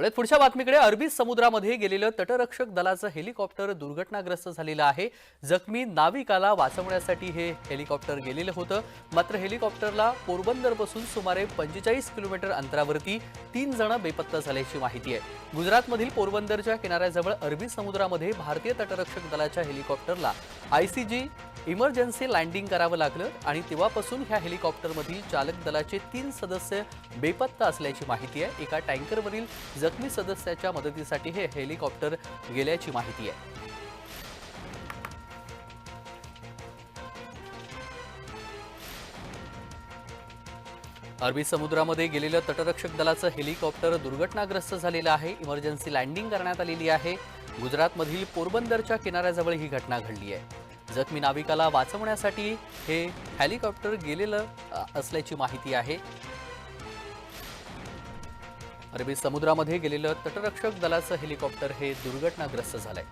वळत पुढच्या बातमीकडे अरबी समुद्रामध्ये गेलेलं तटरक्षक दलाचं हेलिकॉप्टर दुर्घटनाग्रस्त झालेलं आहे. जखमी नाविकाला वाचवण्यासाठी हे हेलिकॉप्टर गेलेलं होतं. मात्र हेलिकॉप्टरला पोरबंदरपासून सुमारे पंचेचाळीस किलोमीटर अंतरावरती तीन जण बेपत्ता झाल्याची माहिती आहे. गुजरातमधील पोरबंदरच्या किनाऱ्याजवळ अरबी समुद्रामध्ये भारतीय तटरक्षक दलाच्या हेलिकॉप्टरला आयसीजी इमर्जन्सी लँडिंग करावं लागलं आणि तेव्हापासून ह्या हेलिकॉप्टरमधील चालक दलाचे तीन सदस्य बेपत्ता असल्याची माहिती आहे. एका टँकरवरील जखमी सदस्याच्या मदतीसाठी हे हेलिकॉप्टर गेल्याची माहिती आहे. अरबी समुद्रामध्ये गेलेलं तटरक्षक दलाचं हेलिकॉप्टर दुर्घटनाग्रस्त झालेलं आहे. इमर्जन्सी लँडिंग करण्यात आलेली आहे. गुजरातमधील पोरबंदरच्या किनाऱ्याजवळ ही घटना घडली आहे. जखमी नाविकाला वाचवण्यासाठी हे हेलिकॉप्टर गेलेलं असल्याची माहिती आहे. अरबी समुद्रामध्ये गेलेलं तटरक्षक दलाचं हेलिकॉप्टर हे दुर्घटनाग्रस्त झालंय.